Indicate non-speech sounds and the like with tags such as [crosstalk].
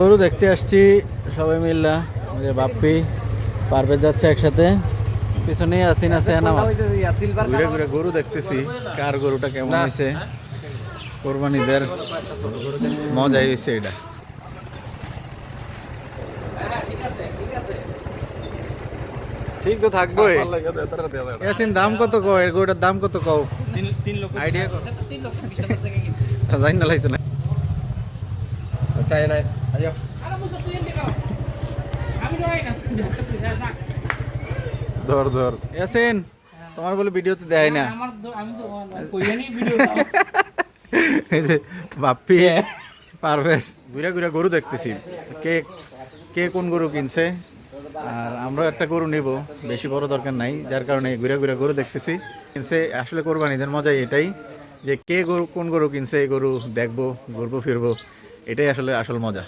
গরু দেখতে আসছি সবাই মিল্লা যে বাপ্পি পারভেজ যাচ্ছে একসাথে। পিছনে আসিন আছে ঘুরে ঘুরে গরু দেখতেছি কার গরুটা কেমন হয়েছে। কোরবানিদের মজাই হয়েছে এটা। ঠিক তো থাকবোই। ইয়াসিন দাম কত কও? এর গরুটার দাম কত কও? আইডিয়া কর। জানি না লাগছে না। চাই নাই। আইও ধর ধর। ইয়াসিন তোমার বলে ভিডিওতে দেয় না। আমার তো- আমি তো কইয়ানি ভিডিও [laughs] এই যে বাপ্পি পারভেজ। ঘুরে ঘুরে গরু দেখতেছি। কে কে কোন গরু কিনছে? আর আমরা একটা গরু নিব। বেশি বড় দরকার নাই। যার কারণে ঘুরে ঘুরে গরু দেখতেছি। কিনছে আসলে কোরবানিদের মজাই এটাই যে কে গরু কোন গরু কিনছে এই গরু দেখব ঘুরবো ফিরবো। এটাই আসলে আসল মজা।